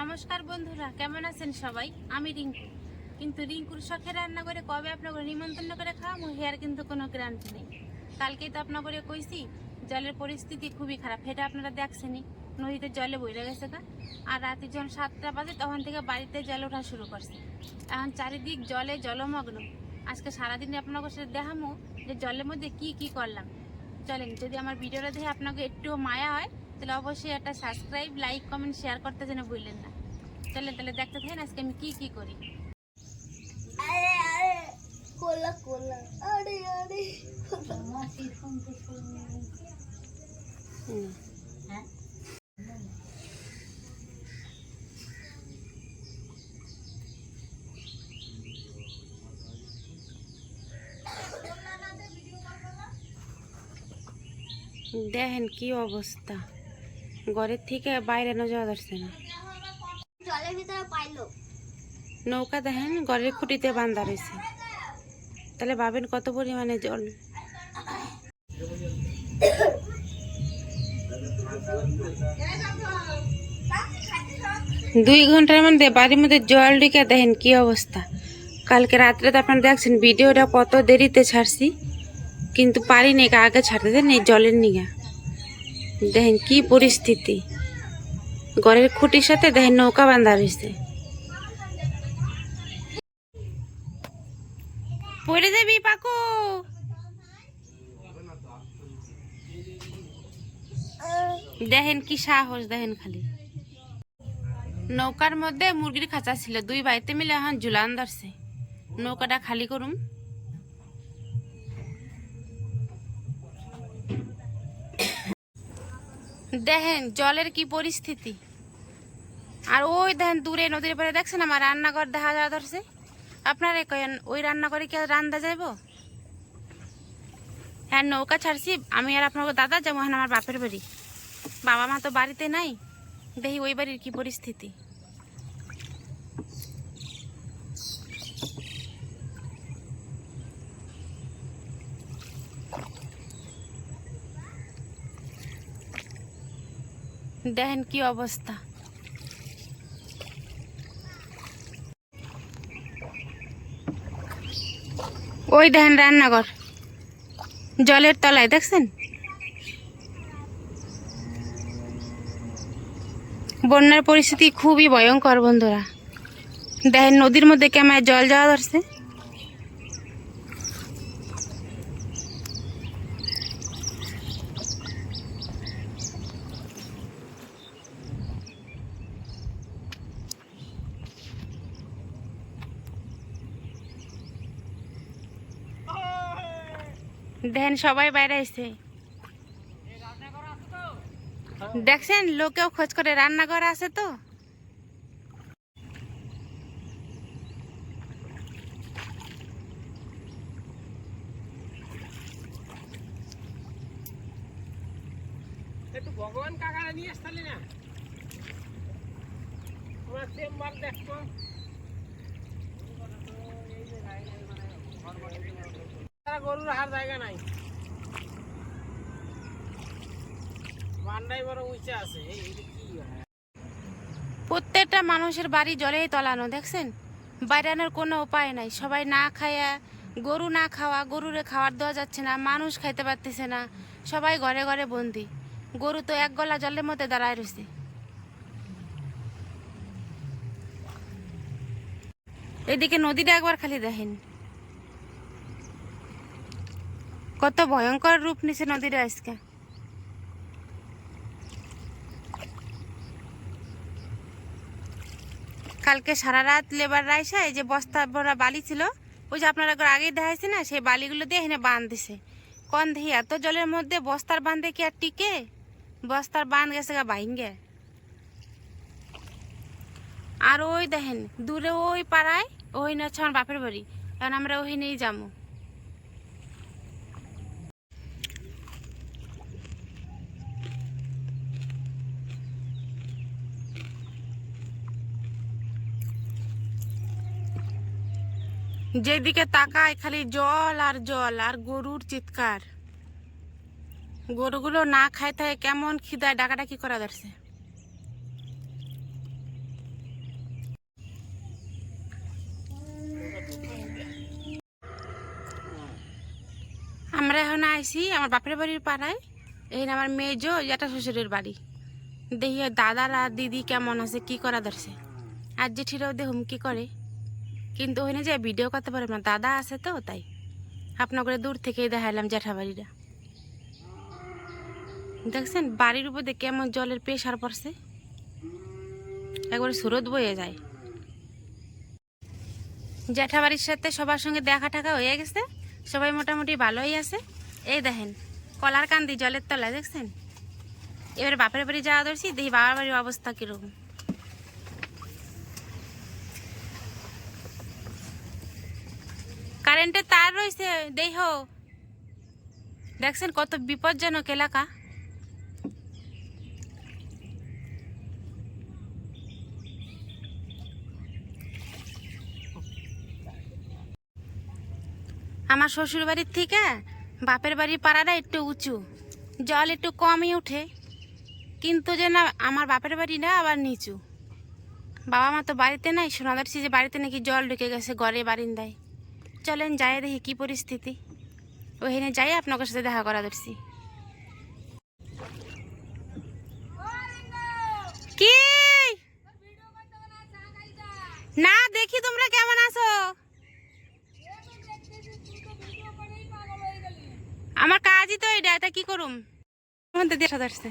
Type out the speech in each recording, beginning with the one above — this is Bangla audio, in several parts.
নমস্কার বন্ধুরা, কেমন আছেন সবাই? আমি রিঙ্কু। কিন্তু রিঙ্কুর শখে রান্না করে কবে আপনাকে নিমন্ত্রণ করে খাওয়াবো, হেয়ার কিন্তু কোনো গ্যারান্টি নেই। কালকেই তো আপনাকে কইছি, জলের পরিস্থিতি খুবই খারাপ। সেটা আপনারা দেখছেনই। নদীতে জলে বইরে গেছে গা। আর রাতে যখন সাতটা বাজে, তখন থেকে বাড়িতে জল ওঠা শুরু করছে। এখন চারিদিক জলে জলমগ্ন। আজকে সারাদিনে আপনাকে সাথে দেখামো যে জলের মধ্যে কি কি করলাম। চলেন, যদি আমার ভিডিওটা দেখে আপনাকে একটু মায়া হয় তাহলে অবশ্যই একটা সাবস্ক্রাইব লাইক কমেন্ট শেয়ার করতে যেন ভুললেন না। চলেন তাহলে দেখতে থাকেন আজকে আমি কি কি করি। আরে আরে কোলা কোলা আরে আরে। হ্যাঁ দেখেন কি অবস্থা। ঘরের থেকে বাইরে না যাওয়া যাচ্ছে না। নৌকা দেখেন ঘরের খুঁটিতে বান্ধা রয়েছে। তাহলে ভাবেন কত পরিমাণে জল? দুই ঘণ্টার মধ্যে বাড়ির মধ্যে জল ঢুকে দেখেন কি অবস্থা। কালকে রাত্রে তো আপনারা দেখছেন ভিডিওটা কত দেরিতে ছাড়ছি। কিন্তু পারিনি আগে ছাড়তে দেন এই জলের নিগা। দেখেন কি পরিস্থিতি। ঘরের খুঁটির সাথে দেখেন নৌকা বান্ধা রয়েছে। পড়ে যাবি পাকু। দেখেন কি সাহস, দেখেন খালি। নৌকার মধ্যে মুরগির খাঁচা ছিল, দুই বাড়িতে মিলে এখন ঝুলান ধরছে। নৌকাটা খালি করুম। দেখেন, জলের কি পরিস্থিতি। আর ওই দেখেন দূরে, নদীর পাড়ে দেখছেন আমার রান্নাঘর দেখা যাওয়া ধরছে? আপনারে ওই রান্নাঘরে কি আর রান্দা যাইব? হ্যাঁ নৌকা ছাড়ছি, আমি আর আপনার দাদা যাব হ্যাঁ আমার বাপের বাড়ি। বাবা মা তো বাড়িতে নাই। দেখি ওই বাড়ির কি পরিস্থিতি। দেখেন কি অবস্থা। ওই দেখেন রান্নাঘর। জলের তলায়, দেখছেন? বন্যার পরিস্থিতি খুবই ভয়ঙ্কর বন্ধুরা। দেখেন নদীর মধ্যে কেমন জল যাওয়া ধরছে। দেখেন সবাই বাইরে এসে দেখছেন, লোকেও খোঁজ করে, রান্নাঘর আছে তো? ভগবান কাকারা নিয়ে না? তারা গরুর হার জায়গা নাই? প্রত্যেকটা মানুষের বাড়ি জলেই তলানো, দেখছেন? বাইরানোর কোনো উপায় নাই। সবাই না খায়া, গরু না খাওয়া, গরুরে খাবার দেওয়া যাচ্ছে না, মানুষ খাইতে পারতেছে না। সবাই ঘরে ঘরে বন্দি। গরু তো এক গলা জলের মধ্যে দাঁড়ায় রয়েছে এদিকে নদীটা একবার খালি দেখেন। কত ভয়ঙ্কর রূপ নিছে নদীটা আজকে। কালকে সারা রাত লেবার রাইসা, এই যে বস্তা ভরা বালি ছিল, ওই যে আপনারা আগেই দেখাইছে না, সেই বালিগুলো দিয়ে এখানে বাঁধ দিছে। কন দেখি এত জলের মধ্যে বস্তার বাঁধে কি আর টিকে? বস্তার বাঁধ গেছে গা ভাইঙ্গে। আর ওই দেখেন, দূরে ওই পাড়ায়, ওই না আমার বাপের বাড়ি এখন আমরা ওই নিয়েই যাব। যেদিকে তাকায় খালি জল আর জল আর গরুর চিৎকার। গরুগুলো না খায় থাকে কেমন খিদায় ডাকাডাকি করা ধরছে। আমরা এখন আইসি আমার বাপের বাড়ির পাড়ায়। এই আমার মেজো এটা শ্বশুরের বাড়ি। দেখি দাদারা দিদি কেমন আছে, কি করা ধরছে। আর জেঠিরাও দেহুম কি করে। কিন্তু ওখানে যে ভিডিও করতে পারবে না, দাদা আছে তো, তাই। আপনার করে দূর থেকেই দেখাইলাম জ্যাঠা বাড়িটা দেখছেন, বাড়ির উপর দিয়ে কেমন জলের প্রেশার পড়ছে। একবারে সুরত বয়ে যায়। জ্যাঠাবাড়ির সাথে সবার সঙ্গে দেখা টাকা হয়ে গেছে। সবাই মোটামুটি ভালোই আছে। এই দেখেন, কলার কান্দি জলের তলায়, দেখছেন? এবারে বাপের বাড়ি যাওয়া ধরছি, দেখি বাবার বাড়ির অবস্থা কীরকম। কারেন্টের তার রয়েছে দেহ দেখছেন কত বিপজ্জনক এলাকা। আমার শ্বশুর বাড়ির থেকে বাপের বাড়ির পাড়াটা একটু উঁচু, জল একটু কমই উঠে কিন্তু যে না আমার বাপের বাড়ি না আবার নিচু। বাবা মা তো বাড়িতে নাই শোনা যাচ্ছে যে বাড়িতে নাকি জল ঢুকে গেছে ঘরে বারিন্দায়। চলেন, যাই দেখি কি পরিস্থিতি। ওখানে যাই আপনাদের সাথে দেখা করা ধরছি। কি? না, দেখি তোমরা কেমন আছো? আমার কাজই তো এটা কি করুম? মধ্যে দিয়ে সাজাচ্ছে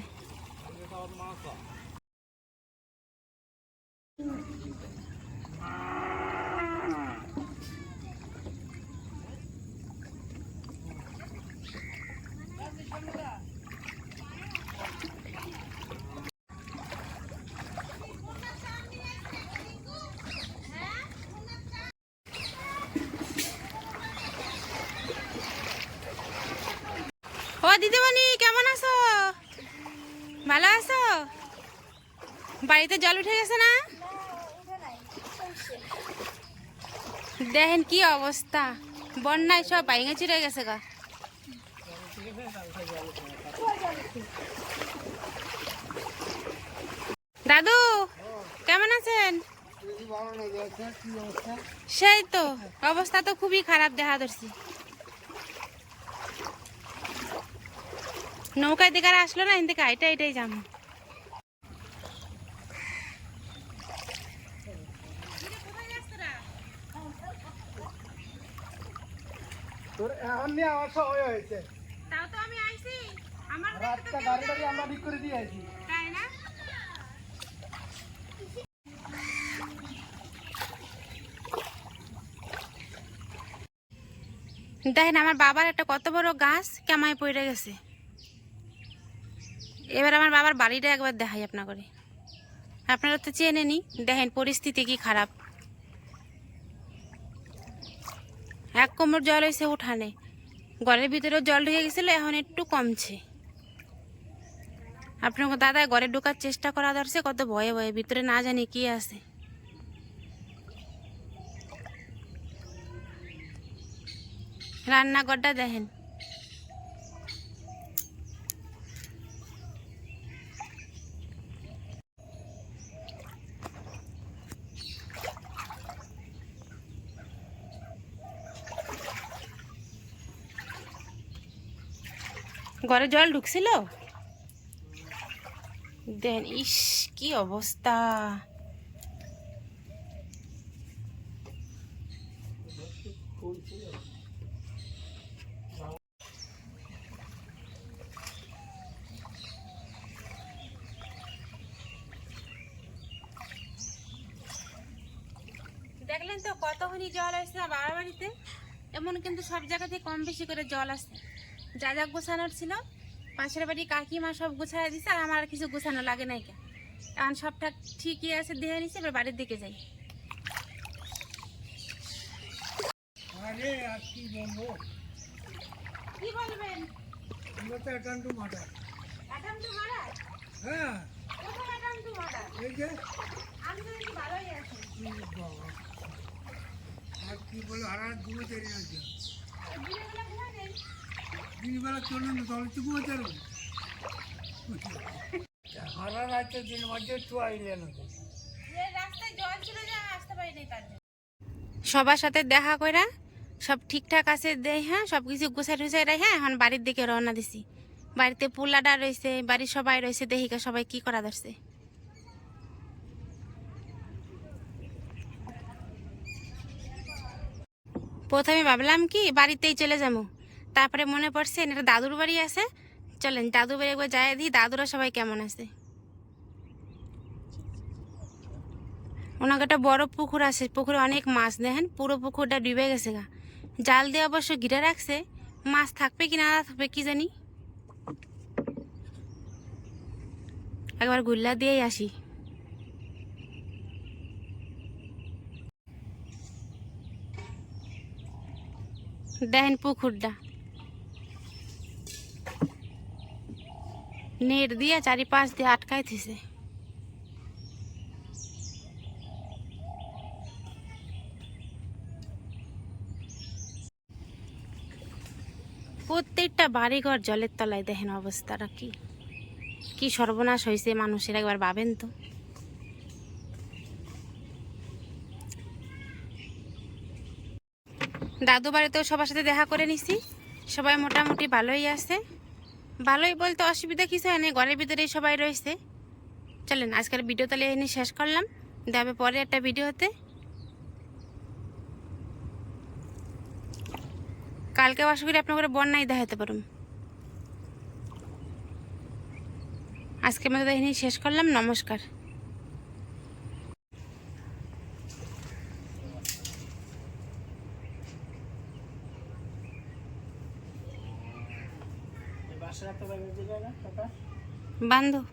ও দিদিমণি কেমন আছো? ভালো আছো? বাড়িতে জল উঠে গেছে না? দেখেন কি অবস্থা। বন্যায় সব বাইঙে চিড়ে গেছে গা। দাদু কেমন আছেন? সেই তো অবস্থা তো খুবই খারাপ দেখা ধরছি। নৌকায় দিকে আসলো না এদিকে এটা এটাই যাম। তাও তো আমি আইছি। আমার রাতটা গাড়ি টাড়ি আমরা ঠিক করে দিয়ে আছি তাই না? দেখেন আমার বাবার একটা কত বড় গাছ কেমায় পড়ে গেছে। এবার আমার বাবার বাড়িটা একবার দেখাই আপনার করে আপনারা তো চেনে নি দেখেন পরিস্থিতি কি খারাপ। এক কোমর জল হয়েছে উঠানে। ঘরের ভিতরেও জল ঢুকে গেছিল, এখন একটু কমছে। আপনার দাদা ঘরে ঢোকার চেষ্টা করা ধরছে, কত ভয়ে ভয়ে, ভিতরে না জানি কি আছে। রান্নাঘরটা দেখেন। ঘরে জল ঢুকছিল? দেন, ইস, কি অবস্থা? দেখলেন তো কতখানি জল আসছে না বাবার বাড়িতে? এমন কিন্তু সব জায়গাতে কম বেশি করে জল আসছে। যা যা গোছানোর ছিল। পাশের বাড়ি কাকিমা সব গুছাই দিছে আর আমার আর কিছু গোছানো লাগে নাই কে। এখন সবটা ঠিকই আছে দেহে নিছে এবার বাড়ির দিকে যাই। আরে আর কি বলব? কি বলবেন? আমরা তো একান্ত হ্যাঁ। কোথায় অ্যাটাম এই যে। আমি তো দেখি ভালোই আছি। বাবা। আর কি বলো আর? দিনবেলা চলুন না তাহলে তো ঘুমে চারো সারা রাতে দিন একটু আইলেন। সবার সাথে দেখা কইরা সব ঠিকঠাক আছে দেয় হ্যাঁ? সব কিছু গুছাই টুছাই রাই হ্যাঁ এখন বাড়ির দিকে রওনা দিছি। বাড়িতে পোলাডা রয়েছে বাড়ির সবাই রয়েছে দেহিকা সবাই কি করা ধরছে। প্রথমে ভাবলাম কি বাড়িতেই চলে যাব। তারপরে মনে পড়ছে এটা দাদুর বাড়ি আছে। চলেন দাদুর বাড়ি একবার যাই দিই দাদুরা সবাই কেমন আছে? ওনাকে একটা বড় পুকুর আছে, পুকুরে অনেক মাছ, দেখেন, পুরো পুকুরটা ডুবে গেছে গা। জাল দিয়ে অবশ্য ঘিরে রাখছে, মাছ থাকবে কি না থাকবে কি জানি? একবার গুল্লা দিয়েই আসি। দেখেন পুকুরটা। নেট দিয়ে চারিপাশ দিয়ে আটকাই থিছে প্রত্যেকটা বাড়িঘর জলের তলায় দেখেন অবস্থাটা কি? কি সর্বনাশ হয়েছে মানুষের একবার ভাবেন তো। দাদু বাড়িতেও সবার সাথে দেখা করে নিছি। সবাই মোটামুটি ভালোই আছে। ভালোই বলতে অসুবিধা কিছু হয় না, ঘরের ভিতরেই সবাই রয়েছে। চলেন, আজকের ভিডিও তাহলে এনে শেষ করলাম। দেবে পরে একটা ভিডিওতে। কালকে আশা করি আপনার বন্যায় দেখাতে পারুন আজকের মতো এনে শেষ করলাম, নমস্কার বাসা একটা বাইরে দিলে না কাকা বান্ধব।